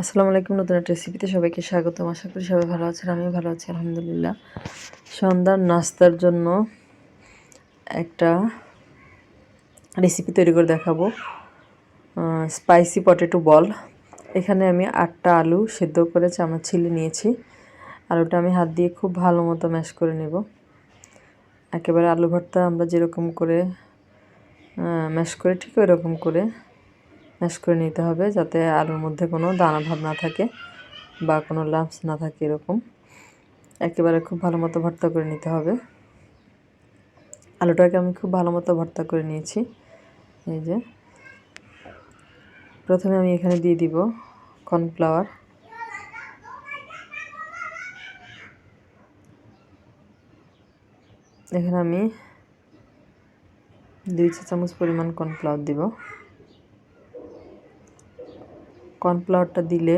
আসসালামু আলাইকুম, নতুন একটা রেসিপিতে সবাইকে স্বাগতম। আশা করি সবাই ভালো আছেন, আমিও ভালো আছি, আলহামদুলিল্লাহ। সন্ধ্যার নাস্তার জন্য একটা রেসিপি তৈরি করে দেখাবো। স্পাইসি পটেটো বল এখানে আমি আটটা আলু সেদ্ধ করে চামচ ছিলে নিয়েছি। আলুটা আমি হাত দিয়ে খুব ভালো মতো ম্যাশ করে নেব। একেবারে আলু ভর্তা আমরা যেরকম করে ম্যাশ করে ঠিক ওই রকম করে। ম্যাশ করে নিতে হবে যাতে আলুর মধ্যে কোনো দানা ভাব না থাকে বা কোনো লাম্পস না থাকে এরকম। একেবারে খুব ভালো মতো ভর্তা করে নিতে হবে। আলুটাকে আমি খুব ভালো মতো ভর্তা করে নিয়েছি। এই যে। প্রথমে আমি এখানে দিয়ে দিব কর্নফ্লাওয়ার এখানে আমি দুই চা চামচ পরিমাণ কর্নফ্লাওয়ার দিব। কর্নফ্লাওয়ারটা দিলে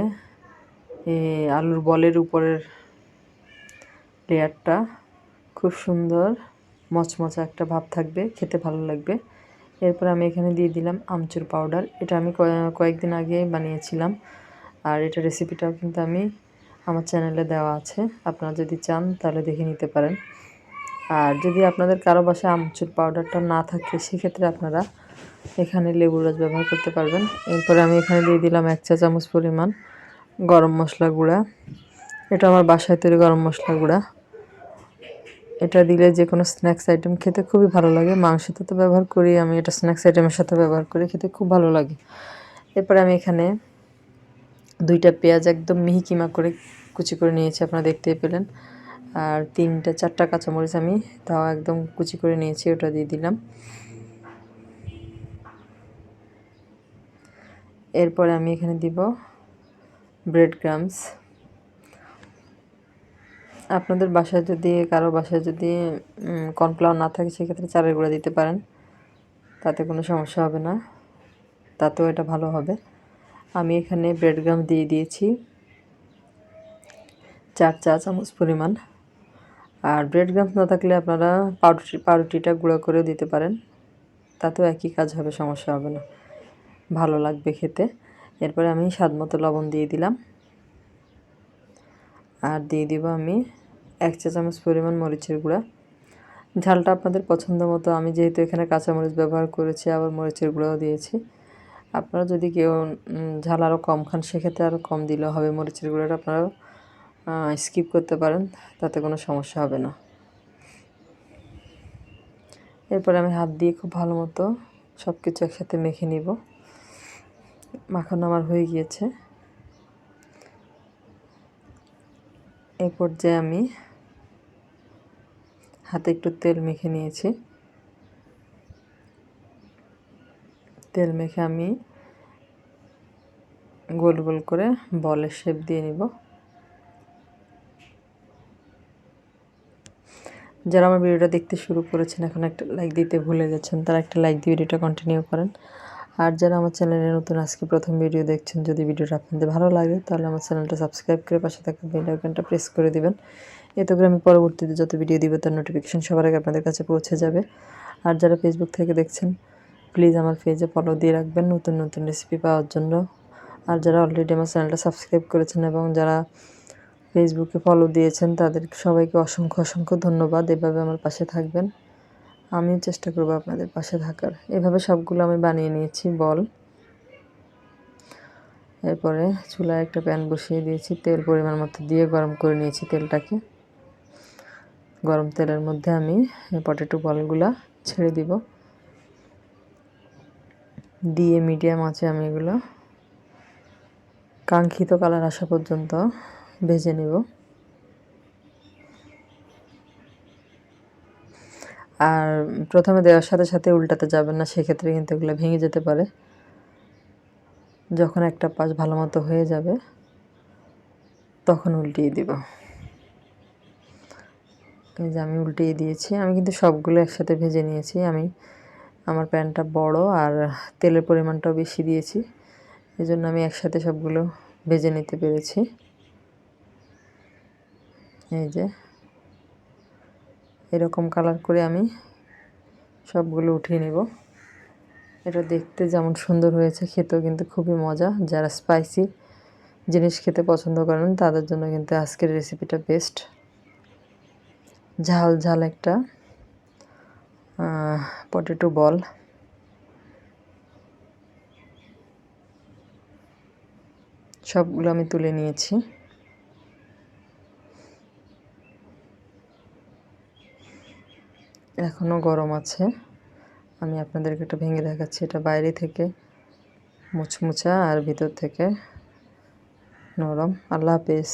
আলুর বলের উপরের লেয়ারটা খুব সুন্দর, মচমচা একটা ভাব থাকবে, খেতে ভালো লাগবে। এরপর আমি এখানে দিয়ে দিলাম আমচুর পাউডার। এটা আমি কয়েকদিন আগে বানিয়েছিলাম, আর এটা রেসিপিটাও কিন্তু আমি আমার চ্যানেলে দেওয়া আছে। আপনারা যদি চান তাহলে দেখে নিতে পারেন। আর যদি আপনাদের কারও বাসায় আমচুর পাউডারটা না থাকে, সেক্ষেত্রে আপনারা এখানে লেবুর রস ব্যবহার করতে পারবেন। এরপরে আমি এখানে দিয়ে দিলাম এক চা চামচ পরিমাণ গরম মশলা গুঁড়া। এটা আমার বাসায় তৈরি গরম মশলা গুঁড়া। এটা দিলে যে কোনো স্ন্যাক্স আইটেম খেতে খুবই ভালো লাগে। মাংসতে তো ব্যবহার করি আমি, এটা স্ন্যাক্স আইটেমের সাথে ব্যবহার করি, খেতে খুব ভালো লাগে। এরপরে আমি এখানে দুইটা পেঁয়াজ একদম মিহি কিমা করে কুচি করে নিয়েছি, আপনারা দেখতেই পেলেন। আর তিনটা, চারটা কাঁচামরিচ আমি তাও একদম কুচি করে নিয়েছি, ওটা দিয়ে দিলাম। এরপরে আমি এখানে দিব ব্রেড ক্রামস আপনাদের বাসায় যদি, কারও বাসায় যদি কর্নফ্লাওয়ার না থাকে, সেক্ষেত্রে চালের গুঁড়া দিতে পারেন। তাতে কোনো সমস্যা হবে না। তাতেও এটা ভালো হবে। আমি এখানে ব্রেড গ্রাম দিয়ে দিয়েছি। চার চা চামচ পরিমাণ। আর ব্রেড গ্রামস না থাকলে আপনারা পাউরুটি, পাউরুটিটা গুঁড়ো করেও দিতে পারেন। তাতেও একই কাজ হবে, সমস্যা হবে না। ভালো লাগবে খেতে। এরপরে আমি স্বাদ মতো লবণ দিয়ে দিলাম। আর দিয়ে দিব আমি এক চা চামচ পরিমাণ মরিচের গুঁড়া। ঝালটা আপনাদের পছন্দ মতো, আমি যেহেতু এখানে কাঁচামরিচ ব্যবহার করেছি, আবার মরিচের গুঁড়াও দিয়েছি। আপনারা যদি কেউ ঝাল আরও কম খান, সেক্ষেত্রে আরও কম দিলেও হবে মরিচের গুঁড়াটা আপনারা স্কিপ করতে পারেন, তাতে কোনো সমস্যা হবে না। এরপরে আমি হাত দিয়ে খুব ভালো মতো সব কিছু একসাথে মেখে নিব। মাখানো আমার হয়ে গিয়েছে। এই পর্যায়ে আমি হাতে একটু তেল মেখে নিয়েছি। তেল মেখে আমি গোল গোল করে বলের শেপ দিয়ে নিব। যারা আমার ভিডিওটা দেখতে শুরু করেছেন, এখন একটা লাইক দিতে ভুলে গেছেন, তারা একটা লাইক দিয়ে ভিডিওটা কন্টিনিউ করেন। আর যারা আমার চ্যানেলে নতুন, আজকে প্রথম ভিডিও দেখছেন, যদি ভিডিওটা আপনাদের ভালো লাগে, তাহলে আমার চ্যানেলটা সাবস্ক্রাইব করে পাশে থাকা বেল আইকনটা প্রেস করে দিবেন। এতে করে আমি পরবর্তীতে যত ভিডিও দিব, তার নোটিফিকেশন সবার আগে আপনাদের কাছে পৌঁছে যাবে। আর যারা ফেসবুক থেকে দেখছেন প্লিজ আমার পেজে ফলো দিয়ে রাখবেন নতুন নতুন রেসিপি পাওয়ার জন্য। আর যারা অলরেডি আমার চ্যানেলটা সাবস্ক্রাইব করেছেন এবং যারা ফেসবুকে ফলো দিয়েছেন, তাদের সবাইকে অসংখ্য অসংখ্য ধন্যবাদ। এভাবে আমার পাশে থাকবেন। আমিও চেষ্টা করব আপনাদের পাশে থাকার। এভাবে সবগুলো আমি বানিয়ে নিয়েছি, বল। এরপরে চুলায় একটা প্যান বসিয়ে দিয়েছি, তেল পরিমাণ মতো দিয়ে গরম করে নিয়েছি তেলটাকে। গরম তেলের মধ্যে আমি পটেটো বলগুলা ছেড়ে দিব। দিয়ে মিডিয়াম আছে আমি এগুলো কাঙ্ক্ষিত কালার আসা পর্যন্ত ভেজে নেব। আর প্রথমে দেওয়ার সাথে সাথে উল্টাতে যাবেন না, সেক্ষেত্রে কিন্তু এগুলো ভেঙে যেতে পারে। যখন একটা পাশ ভালো মতো হয়ে যাবে, তখন উল্টিয়ে দিব। এই যে আমি উল্টিয়ে দিয়েছি, আমি কিন্তু সবগুলো একসাথে ভেজে নিয়েছি। আমি আমার প্যানটা বড় আর তেলের পরিমাণটাও বেশি দিয়েছি। এই জন্য আমি একসাথে সবগুলো ভেজে নিতে পেরেছি। এই যে এরকম কালার করে আমি সবগুলো উঠিয়ে নেব। এটা দেখতে যেমন সুন্দর হয়েছে, খেতেও কিন্তু খুবই মজা। যারা স্পাইসি জিনিস খেতে পছন্দ করেন, তাদের জন্য কিন্তু আজকের রেসিপিটা বেস্ট ঝাল ঝাল একটা পটেটো বল সবগুলো আমি তুলে নিয়েছি। এখনও গরম আছে। আমি আপনাদেরকে এটা ভেঙে দেখাচ্ছি, এটা বাইরে থেকে মুচমুচা আর ভিতর থেকে নরম। আল্লাহ হাফেজ।